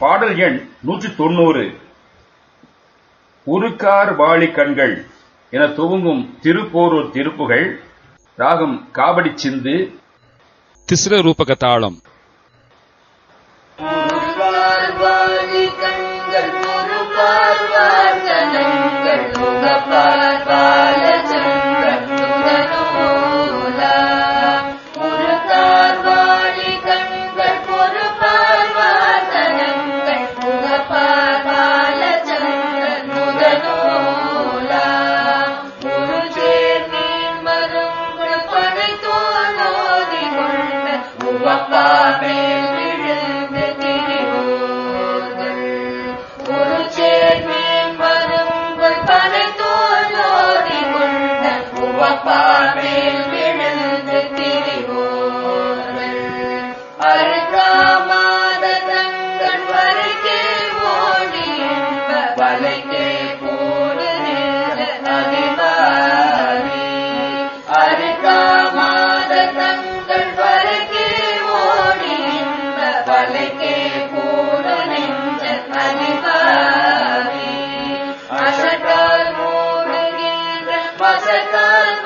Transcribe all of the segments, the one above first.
பாடல் எண் நூற்றி தொண்ணூறு. உருக்கார் வாழி கண்கள் என துவங்கும் திருப்போரூர் திருப்புகள் ராகம் காவடி சிந்து திஸ்ர ரூபக தாளம் பார்வாசனங்கள் முகப்பார் என்ப வலைக்கே அதிகாரி அருகாமாத தங்கள் வரைக்கே ஓடி வலைக்கே போடு நெஞ்ச அதிகாரி அசட்டால் மூடுகின்ற மசத்தால்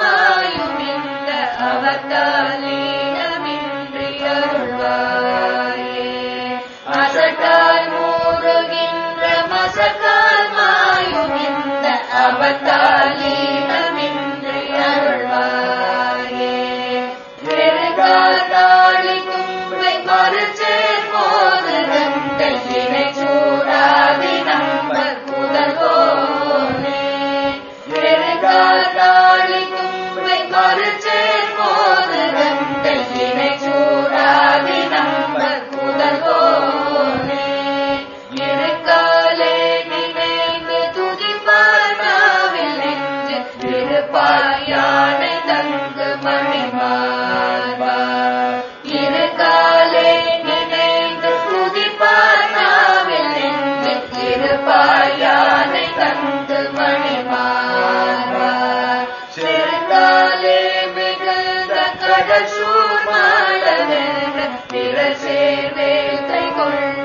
கடல் சூழ்மாளவென்ற திரசேர்வேத்தை கொண்ட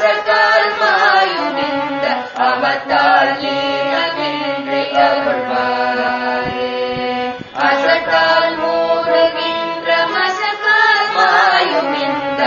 स कामायुमिन्द्र अवताले रविन्द्रय गुर्वारे असकाल्मो रविन्द्रमसकामायुमिन्द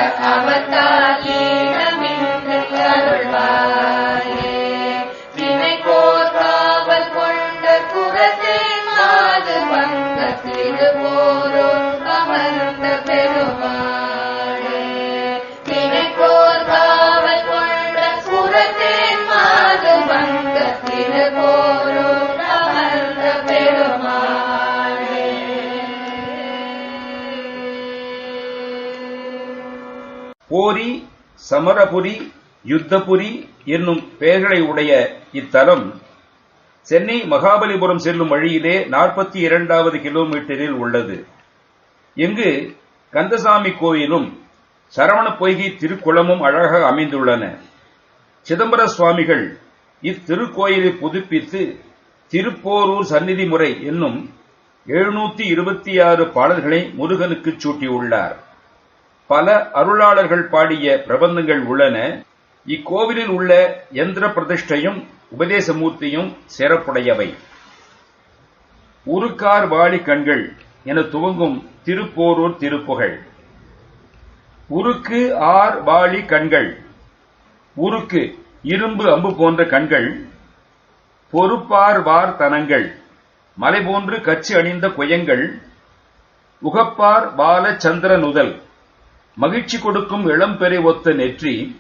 சமரபுரி யுத்தபுரி என்னும் பெயர்களை உடைய இத்தலம் சென்னை மகாபலிபுரம் செல்லும் வழியிலே நாற்பத்தி இரண்டாவது கிலோமீட்டரில் உள்ளது. இங்கு கந்தசாமி கோயிலும் சரவண பொய்கை திருக்குளமும் அழகாக அமைந்துள்ளன. சிதம்பர சுவாமிகள் இத்திருக்கோயிலை புதுப்பித்து திருப்போரூர் சந்நிதி முறை என்னும் எழுநூத்தி இருபத்தி ஆறு பாடல்களை முருகனுக்கு சூட்டியுள்ளார். பல அருளாளர்கள் பாடிய பிரபந்தங்கள் உள்ளன. இக்கோவிலில் உள்ள யந்திர பிரதிஷ்டையும் உபதேசமூர்த்தியும் சிறப்புடையவை. உருக்கார் வாழி கண்கள் என துவங்கும் திருப்போரூர் திருப்புகழ் உருக்கு ஆர் வாழி கண்கள். உருக்கு இரும்பு அம்பு போன்ற கண்கள். பொறுப்பார் வார் தனங்கள். மலை போன்று கச்சு அணிந்த குயங்கள். உகப்பார் பாலச்சந்திர நுதல். மகிழ்ச்சி கொடுக்கும் இளம்பெறை ஒத்த நெற்றி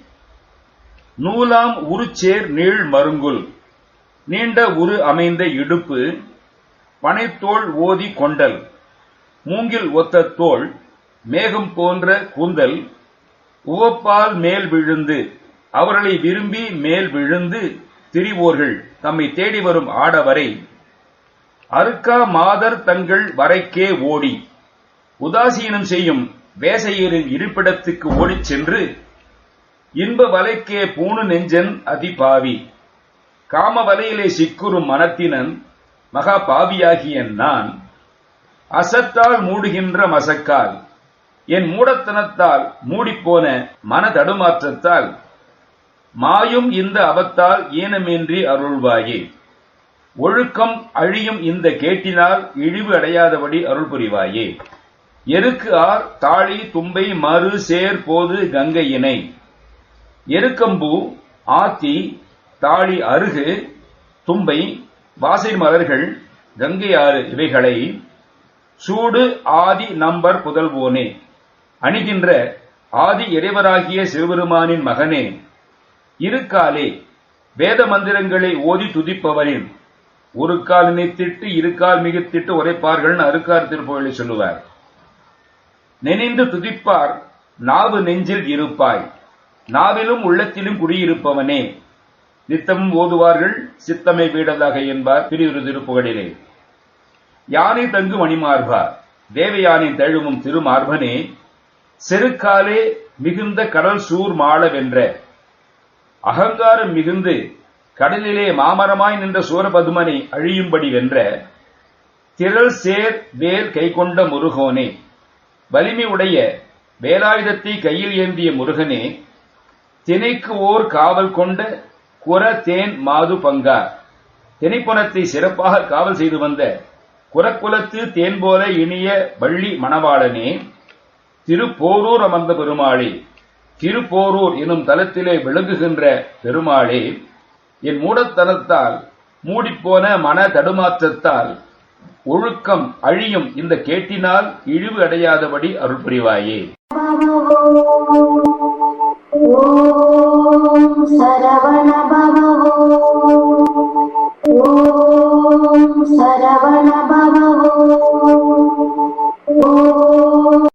நூலாம் உருச்சேர் நீள் மருங்குல் நீண்ட உரு அமைந்த இடுப்பு பனைத்தோள் ஓதி கொண்டல் மூங்கில் ஒத்த தோல் மேகம் போன்ற கூந்தல் உவப்பால் மேல் விழுந்து அவர்களை விரும்பி மேல் விழுந்து திரிவோர்கள் தம்மை தேடி வரும் ஆடவரை. அருக்கா மாதர் தங்கள் வரைக்கே ஓடி உதாசீனம் செய்யும் வேசையரின் இருப்பிடத்துக்கு ஓடிச் சென்று இன்ப வலைக்கே பூணு நெஞ்சன் அதிபாவி. காம வலையிலே சிக்குறும் மனத்தினன் மகா பாவியாகிய நான். அசத்தால் மூடுகின்ற மசக்கால். என் மூடத்தனத்தால் மூடிப்போன மன தடுமாற்றத்தால் மாயும் இந்த அவத்தால் ஈனமின்றி அருள்வாயே. ஒழுக்கம் அழியும் இந்த கேட்டினால் இழிவு அடையாதபடி அருள் புரிவாயே எருக்கு ஆர் தாழி தும்பை மறு சேர் போது கங்கையினை எருக்கம்பூ ஆத்தி தாழி அருகு தும்பை வாசை மலர்கள் கங்கை ஆறு இவைகளை சூடு ஆதி நம்பர் புதல்வோனே. அணிகின்ற ஆதி இறைவராகிய சிவபெருமானின் மகனே இருக்காலே வேத மந்திரங்களை ஓதி துதிப்பவரின் ஒரு கால் நினைத்திட்டு இரு கால் மிகுத்திட்டு உரைப்பார்கள் அருக்கார் திருப்புகளை சொல்லுவார். நினைந்து துதிப்பார் நாவு நெஞ்சில் இருப்பாய். நாவிலும் உள்ளத்திலும் குடியிருப்பவனே. நித்தமும் ஓதுவார்கள் சித்தமை வீடதாக என்பார் பிரிவுறு திருப்புகளிலே யானை தங்கு மணிமார்பா தேவயானை தழுவும் திருமார்பனே. செருக்காலே மிகுந்த கடல் சூர் மாள வென்ற. அகங்காரம் மிகுந்து கடலிலே மாமரமாய் நின்ற சூரபதுமனை அழியும்படி வென்ற. திரள் சேர் வேல் கைகொண்ட முருகோனே. வலிமை உடைய வேலாயுதத்தை கையில் ஏந்திய முருகனே திணைக்கு ஓர் காவல் கொண்ட குர தேன் மாது பங்கா திணைப்புணத்தை சிறப்பாக காவல் செய்து வந்த குரக்குலத்து தேன் போல இனிய வள்ளி மணவாளனே திருப்போரூர் அமர்ந்த பெருமாளே திருப்போரூர் எனும் தலத்திலே விளங்குகின்ற பெருமாளே என் மூடத்தனத்தால் மூடிப்போன மன தடுமாற்றத்தால் ஒழுக்கம் அழியும் இந்த கேட்டினால் இழிவு அடையாதபடி அருள் புரிவாயே ஓம் சரவண பவ ஓம் சரவண பவ ஓம்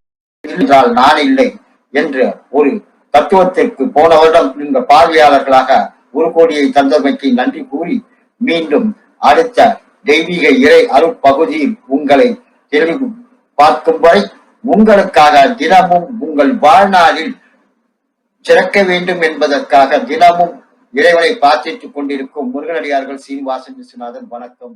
என்றால் நான் இல்லை என்ற ஒரு தத்துவத்திற்கு போன வருடம் இந்த பார்வையாளர்களாக ஒரு கோடியை தந்தமைக்கு நன்றி கூறி மீண்டும் அடுத்த தெய்வீக இறை அருட்பகுதியில் உங்களை தெளிவு பார்க்கும் வரை உங்களுக்காக தினமும் உங்கள் வாழ்நாளில் சிறக்க வேண்டும் என்பதற்காக தினமும் இறைவனை பிரார்த்தித்துக் கொண்டிருக்கும் முருகனடியார்கள் சீனிவாசன் விஸ்வநாதன். வணக்கம்.